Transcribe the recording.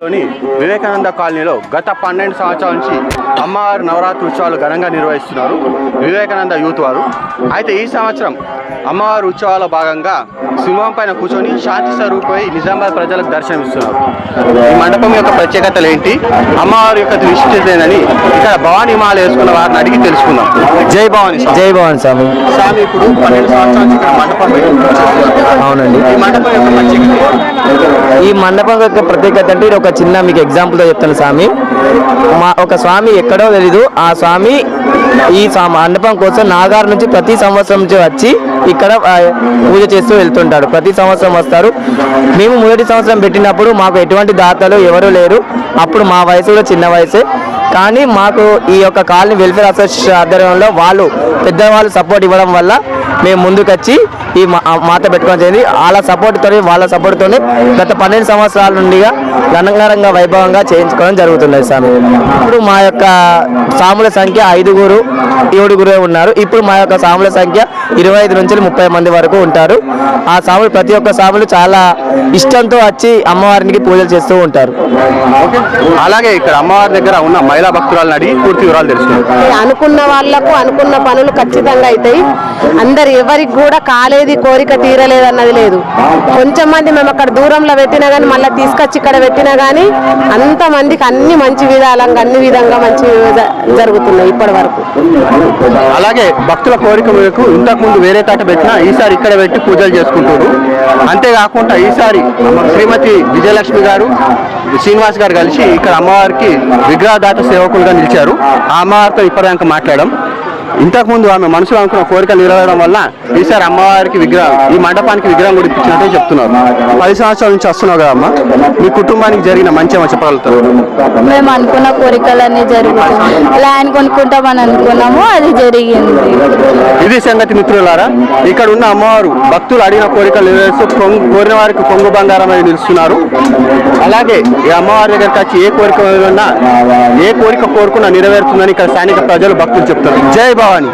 లోని వివేకానంద కాలనీలో గత పన్నెండు సంవత్సరాల నుంచి అమ్మవారి నవరాత్రి ఉత్సవాలు ఘనంగా నిర్వహిస్తున్నారు వివేకానంద యూత్ వారు అయితే ఈ సంవత్సరం అమ్మవారి ఉత్సవాల భాగంగా సింహం పైన కూర్చొని శాంతి స్వరూపై నిజామాబాద్ ప్రజలకు దర్శనమిస్తున్నారు ఈ మండపం యొక్క ప్రత్యేకతలు ఏంటి అమ్మవారి యొక్క విశిష్టత ఏందని ఇక్కడ భవానీ మాల వేసుకున్న వారిని అడిగి తెలుసుకుందాం జై భవానీ. జై భవన్ స్వామి స్వామి ఇప్పుడు పన్నెండు సంవత్సరాల నుంచి ఇక్కడ మండపం. అవునండి ఈ మండపం యొక్క ప్రత్యేకత? ఈ మండపం యొక్క ప్రత్యేకత అంటే ఇది ఒక చిన్న మీకు ఎగ్జాంపుల్తో చెప్తాను స్వామి. మా ఒక స్వామి ఎక్కడో తెలీదు. ఆ స్వామి ఈ మండపం కోసం నాగార్ నుంచి ప్రతి సంవత్సరం నుంచి వచ్చి ఇక్కడ పూజ చేస్తూ వెళ్తుంటాడు. ప్రతి సంవత్సరం వస్తారు. మేము మొదటి సంవత్సరం పెట్టినప్పుడు మాకు ఎటువంటి దాతలు ఎవరు లేరు. అప్పుడు మా వయసు కూడా చిన్న వయసే. కానీ మాకు ఈ యొక్క కాలనీ వెల్ఫేర్ అసోసియేషన్ ఆధ్వర్యంలో వాళ్ళు పెద్దవాళ్ళు సపోర్ట్ ఇవ్వడం వల్ల మేము ముందుకొచ్చి ఈ మా- ఆ మాత పెట్టుకోవడం జరిగింది. వాళ్ళ సపోర్ట్తో వాళ్ళ సపోర్ట్తోనే గత పన్నెండు సంవత్సరాల నుండిగా ఘనంగా వైభవంగా చేయించుకోవడం జరుగుతుంది స్వామి ఇప్పుడు మా యొక్క సాముల సంఖ్య ఐదుగురు ఏడుగురే ఉన్నారు. ఇప్పుడు మా యొక్క సాముల సంఖ్య ఇరవై ఐదు నుంచి ముప్పై మంది వరకు ఉంటారు. ఆ సాములు ప్రతి ఒక్క సాములు చాలా ఇష్టంతో వచ్చి అమ్మవారికి పూజలు చేస్తూ ఉంటారు. అలాగే ఇక్కడ అమ్మవారి దగ్గర ఉన్న మహిళా భక్తురాలను అడిగి పూర్తి వివరాలు తెలుసుకుందాం. అనుకున్న వాళ్ళకు అనుకున్న పనులు ఖచ్చితంగా అవుతాయి. అందరు ఎవరికి కూడా కాలేది కోరిక తీరలేదు అన్నది లేదు. కొంచెం మంది మేము అక్కడ దూరంలో పెట్టినా కానీ మళ్ళీ తీసుకొచ్చి ఇక్కడ పెట్టినా కానీ అంత మందికి అన్ని మంచి విధాలంగా అన్ని విధంగా మంచి జరుగుతున్నాయి ఇప్పటి వరకు అలాగే భక్తుల కోరిక మేరకు ఇంతకు ముందు వేరే తాట పెట్టినా ఈసారి ఇక్కడ పెట్టి పూజలు చేసుకుంటారు అంతేకాకుండా ఈసారి శ్రీమతి విజయలక్ష్మి గారు శ్రీనివాస్ గారు కలిసి ఇక్కడ అమ్మవారికి విగ్రహదాత సేవకులుగా నిలిచారు. ఆ అమ్మవారితో ఇప్పటిదాకా మాట్లాడడం ఇంతకు ముందు ఆమె మనసులో అనుకున్న కోరికలు నెరవేరడం వల్ల ఈసారి అమ్మవారికి విగ్రహం ఈ మండపానికి విగ్రహం కూడా ఇప్పించినట్టే చెప్తున్నారు. పది సంవత్సరాల నుంచి వస్తున్నావు కదా అమ్మ. మీ కుటుంబానికి జరిగిన మంచి ఏమో చెప్పగలుగుతారు మేము అనుకున్న కోరికలన్నీ జరుగుతాయి ల్యాండ్ కొనుక్కుంటామని అనుకున్నాము అది జరిగింది. ఇది సంగతి మిత్రులారా ఇక్కడ ఉన్న అమ్మవారు భక్తులు అడిగిన కోరికలు నెరవేరుస్తూ కోరిన వారికి కొంగు బంగారం అని నిలుస్తున్నారు. అలాగే ఈ అమ్మవారి దగ్గరికి వచ్చి ఏ కోరిక ఉన్నా ఏ కోరిక కోరుకున్నా నెరవేరుతుందని ఇక్కడ స్థానిక ప్రజలు భక్తులు చెప్తున్నారు. భవాని జై భవాని.